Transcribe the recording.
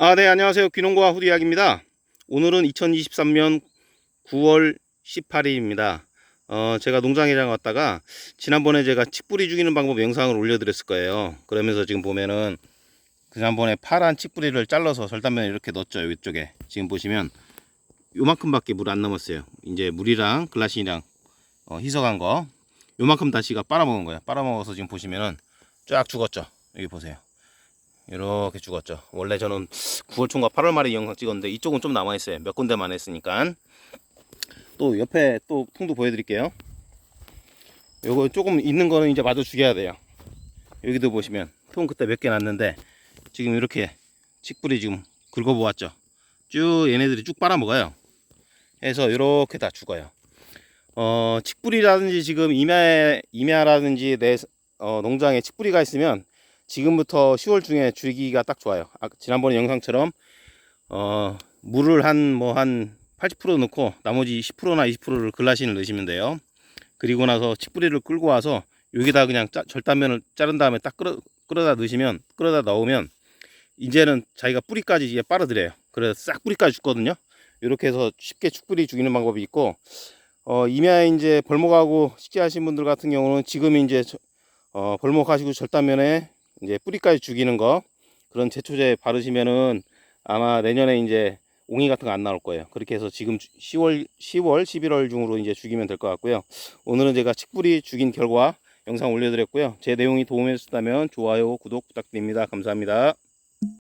아, 네, 안녕하세요. 귀농과 후디 이야기입니다. 오늘은 2023년 9월 18일입니다. 어, 제가 농장에장 왔다가 지난번에 제가 칡뿌리 죽이는 방법 영상을 올려드렸을 거예요. 그러면서 지금 보면은 지난번에 파란 칡뿌리를 잘라서 절단면에 이렇게 넣었죠. 이쪽에. 지금 보시면 요만큼밖에 물 안 남았어요. 이제 물이랑 글라신이랑 어, 희석한 거 요만큼 다시가 빨아먹은 거예요. 빨아먹어서 지금 보시면은 쫙 죽었죠. 여기 보세요. 이렇게 죽었죠. 원래 저는 9월 초인가 8월 말에 이 영상 찍었는데 이쪽은 좀 남아 있어요. 몇 군데만 했으니까. 또 옆에 또 통도 보여드릴게요. 요거 조금 있는 거는 이제 마저 죽여야 돼요. 여기도 보시면 통 그때 몇 개 났는데 지금 이렇게 칡뿌리 지금 긁어보았죠. 쭉 얘네들이 쭉 빨아먹어요. 해서 이렇게 다 죽어요. 어, 칡뿌리라든지 지금 임야, 임야라든지 내 어, 농장에 칡뿌리가 있으면 지금부터 10월 중에 주기가 딱 좋아요. 아, 지난번에 영상처럼 어, 물을 한 뭐 한 80% 넣고 나머지 10%나 20%를 글라신을 넣으시면 돼요. 그리고 나서 칡뿌리를 끌고 와서 여기다 그냥 짜, 절단면을 자른 다음에 딱 끌어, 끌어다 넣으시면 끌어다 넣으면 이제는 자기가 뿌리까지 이제 빨아들여요. 그래서 싹 뿌리까지 죽거든요. 이렇게 해서 쉽게 칡뿌리 죽이는 방법이 있고 어, 임야에 이제 벌목하고 식재하신 분들 같은 경우는 지금 이제 저- 어, 벌목하시고 절단면에 이제 뿌리까지 죽이는 거 그런 제초제 바르시면은 아마 내년에 이제 옹이 같은 거 안 나올 거예요. 그렇게 해서 지금 10월, 10월, 11월 중으로 이제 죽이면 될 것 같고요. 오늘은 제가 칡뿌리 죽인 결과 영상 올려드렸고요. 제 내용이 도움이 됐다면 좋아요, 구독 부탁드립니다. 감사합니다.